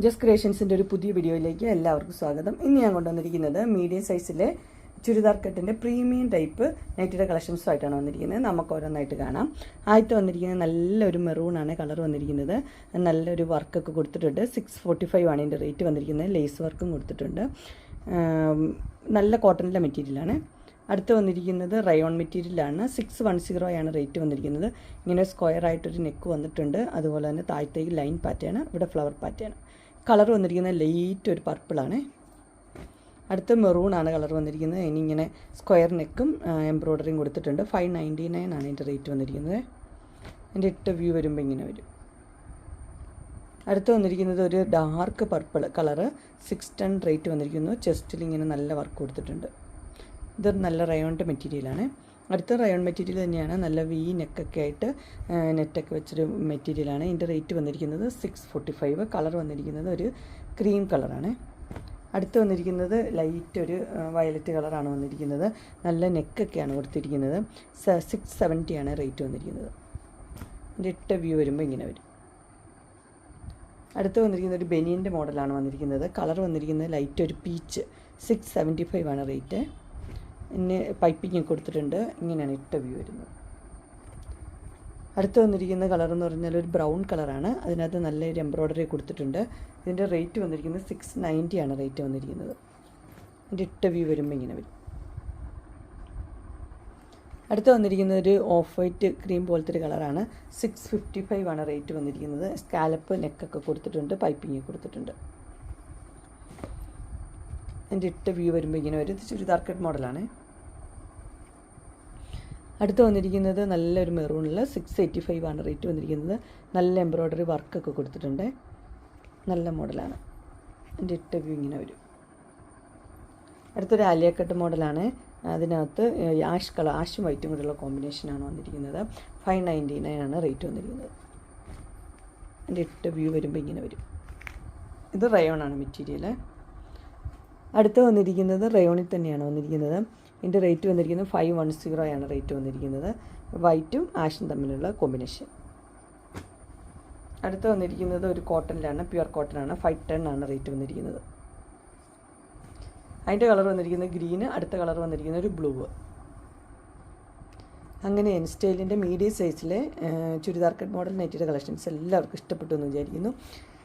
Just ക്രിയേഷൻസിന്റെ ഒരു പുതിയ വീഡിയോയിലേക്ക് എല്ലാവർക്കും സ്വാഗതം. ഇന്ന് ഞാൻ കൊണ്ടുവന്നിരിക്കുന്നത് മീഡിയം സൈസിലെ ചുരിദാർ കട്ടിന്റെ പ്രീമിയം ടൈപ്പ് നൈറ്റിയുടെ കളക്ഷൻസുമായിട്ടാണ് വന്നിരിക്കുന്നത്. നമുക്ക് ഓരോന്നായിട്ട് കാണാം. ആദ്യത്തെ വന്നിരിക്കുന്നത് നല്ലൊരു മെറൂണാണ് കളർ വന്നിരിക്കുന്നത്. നല്ലൊരു വർക്കൊക്കെ കൊടുത്തിട്ടുണ്ട്. സിക്സ് ഫോർട്ടി ഫൈവ് ആണ് ഇതിന്റെ റേറ്റ് വന്നിരിക്കുന്നത്. ലേസ് വർക്കും കൊടുത്തിട്ടുണ്ട്. നല്ല കോട്ടണിന്റെ മെറ്റീരിയലാണ് അടുത്ത് വന്നിരിക്കുന്നത് റയോൺ മെറ്റീരിയലാണ്. സിക്സ് വൺ സീറോ ആണ് റേറ്റ് വന്നിരിക്കുന്നത്. ഇങ്ങനെ സ്ക്വയർ ആയിട്ടൊരു നെക്ക് വന്നിട്ടുണ്ട്. അതുപോലെ തന്നെ താഴത്തേക്ക് ലൈൻ പാറ്റേൺ ഇവിടെ ഫ്ലവർ പാറ്റേൺ കളർ വന്നിരിക്കുന്നത് ലൈറ്റ് ഒരു പർപ്പിളാണ്. അടുത്ത മെറൂൺ ആണ് കളർ വന്നിരിക്കുന്നത്. ഇനി ഇങ്ങനെ സ്ക്വയർ നെക്കും എംബ്രോയ്ഡറിയും കൊടുത്തിട്ടുണ്ട്. ഫൈവ് നയന്റി നയൻ ആണ് ഇതിന്റെ റേറ്റ് വന്നിരിക്കുന്നത്. എന്റെ ഇട്ട വ്യൂ വരുമ്പോൾ ഇങ്ങനെ വരും. അടുത്ത് വന്നിരിക്കുന്നത് ഒരു dark purple colour. Six ten rate വന്നിരിക്കുന്നു. ചെസ്റ്റിൽ ഇങ്ങനെ നല്ല വർക്ക് കൊടുത്തിട്ടുണ്ട്. ഇത് നല്ല റയോണിന്റെ മെറ്റീരിയലാണ്. അടുത്ത റയോൺ മെറ്റീരിയൽ തന്നെയാണ്. നല്ല വി നെക്കൊക്കെ ആയിട്ട് നെറ്റൊക്കെ വെച്ചൊരു മെറ്റീരിയലാണ്. ഇതിന്റെ റേറ്റ് വന്നിരിക്കുന്നത് സിക്സ് ഫോർട്ടി ഫൈവ് കളർ വന്നിരിക്കുന്നത് ഒരു ക്രീം കളറാണ്. അടുത്ത് വന്നിരിക്കുന്നത് ലൈറ്റ് ഒരു വയലറ്റ് കളറാണ് വന്നിരിക്കുന്നത്. നല്ല നെക്കൊക്കെയാണ് കൊടുത്തിരിക്കുന്നത്. സിക്സ് സെവന്റിയാണ് റേറ്റ് വന്നിരിക്കുന്നത്. ഇട്ട വ്യൂ വരുമ്പോൾ ഇങ്ങനെ വരും. അടുത്ത് വന്നിരിക്കുന്നത് ഒരു ബെനിയന്റെ മോഡലാണ് വന്നിരിക്കുന്നത്. കളർ വന്നിരിക്കുന്നത് ലൈറ്റ് ഒരു പീച്ച് സിക്സ് സെവന്റി ഫൈവ് ആണ് റേറ്റ് പിന്നെ പൈപ്പിങ് കൊടുത്തിട്ടുണ്ട്. ഇങ്ങനെയാണ് ഇട്ട വ്യൂ വരുന്നത്. അടുത്ത് വന്നിരിക്കുന്ന കളർ എന്ന് പറഞ്ഞാൽ ഒരു ബ്രൗൺ കളറാണ് അതിനകത്ത് നല്ലൊരു എംബ്രോയ്ഡറി കൊടുത്തിട്ടുണ്ട്. ഇതിന്റെ റേറ്റ് വന്നിരിക്കുന്നത് സിക്സ് നയന്റിയാണ് റേറ്റ് വന്നിരിക്കുന്നത്. അതിന്റെ ഇട്ട വ്യൂ വരുമ്പോൾ ഇങ്ങനെ വരും. അടുത്ത് വന്നിരിക്കുന്നത് ഒരു ഓഫ് വൈറ്റ് ക്രീം പോലത്തെ ഒരു കളറാണ് സിക്സ് ഫിഫ്റ്റി ഫൈവ് ആണ് റേറ്റ് വന്നിരിക്കുന്നത്. സ്കാലപ്പ് നെക്കൊക്കെ കൊടുത്തിട്ടുണ്ട്. പൈപ്പിങ് കൊടുത്തിട്ടുണ്ട്. എന്റെ ഇട്ട വ്യൂ വരുമ്പോൾ ഇങ്ങനെ വരും. ഇത് ചുരിദാർ കട്ട് മോഡലാണ്. അടുത്ത് വന്നിരിക്കുന്നത് നല്ലൊരു മെറൂണിൽ സിക്സ് എയ്റ്റി ഫൈവ് ആണ് റേറ്റ് വന്നിരിക്കുന്നത്. നല്ല എംബ്രോയ്ഡറി വർക്കൊക്കെ കൊടുത്തിട്ടുണ്ട്. നല്ല മോഡലാണ്. എന്റെ ഇട്ട വ്യൂ ഇങ്ങനെ വരും. അടുത്തൊരു ആലിയക്കട്ട് മോഡലാണ്. അതിനകത്ത് ആഷ് കളർ ആഷും വൈറ്റും കൂടെയുള്ള കോമ്പിനേഷനാണ് വന്നിരിക്കുന്നത്. ഫൈവ് നയന്റി നയൻ ആണ് റേറ്റ് വന്നിരിക്കുന്നത്. എന്റെ ഇട്ട വ്യൂ വരുമ്പോൾ ഇങ്ങനെ വരും. ഇത് റയോണാണ് മെറ്റീരിയൽ അടുത്ത് വന്നിരിക്കുന്നത് റയോണിൽ തന്നെയാണ് വന്നിരിക്കുന്നത്. ഇതിന്റെ റേറ്റ് വന്നിരിക്കുന്നത് ഫൈവ് വൺ സീറോ ആണ് റേറ്റ് വന്നിരിക്കുന്നത്. വൈറ്റും ആഷും തമ്മിലുള്ള കോമ്പിനേഷൻ അടുത്ത് വന്നിരിക്കുന്നത് ഒരു കോട്ടണിലാണ് പ്യുവർ കോട്ടനാണ് ഫൈവ് ടെൻ ആണ് റേറ്റ് വന്നിരിക്കുന്നത്. അതിന്റെ കളർ വന്നിരിക്കുന്നത് ഗ്രീന് അടുത്ത കളർ വന്നിരിക്കുന്നത് ഒരു ബ്ലൂ അങ്ങനെ എൻ സ്റ്റൈലിന്റെ മീഡിയം സൈസിലെ ചുരിദാർ കട്ട് മോഡൽ നെറ്റിയുടെ കളക്ഷൻസ് എല്ലാവർക്കും ഇഷ്ടപ്പെട്ടു എന്ന് വിചാരിക്കുന്നു.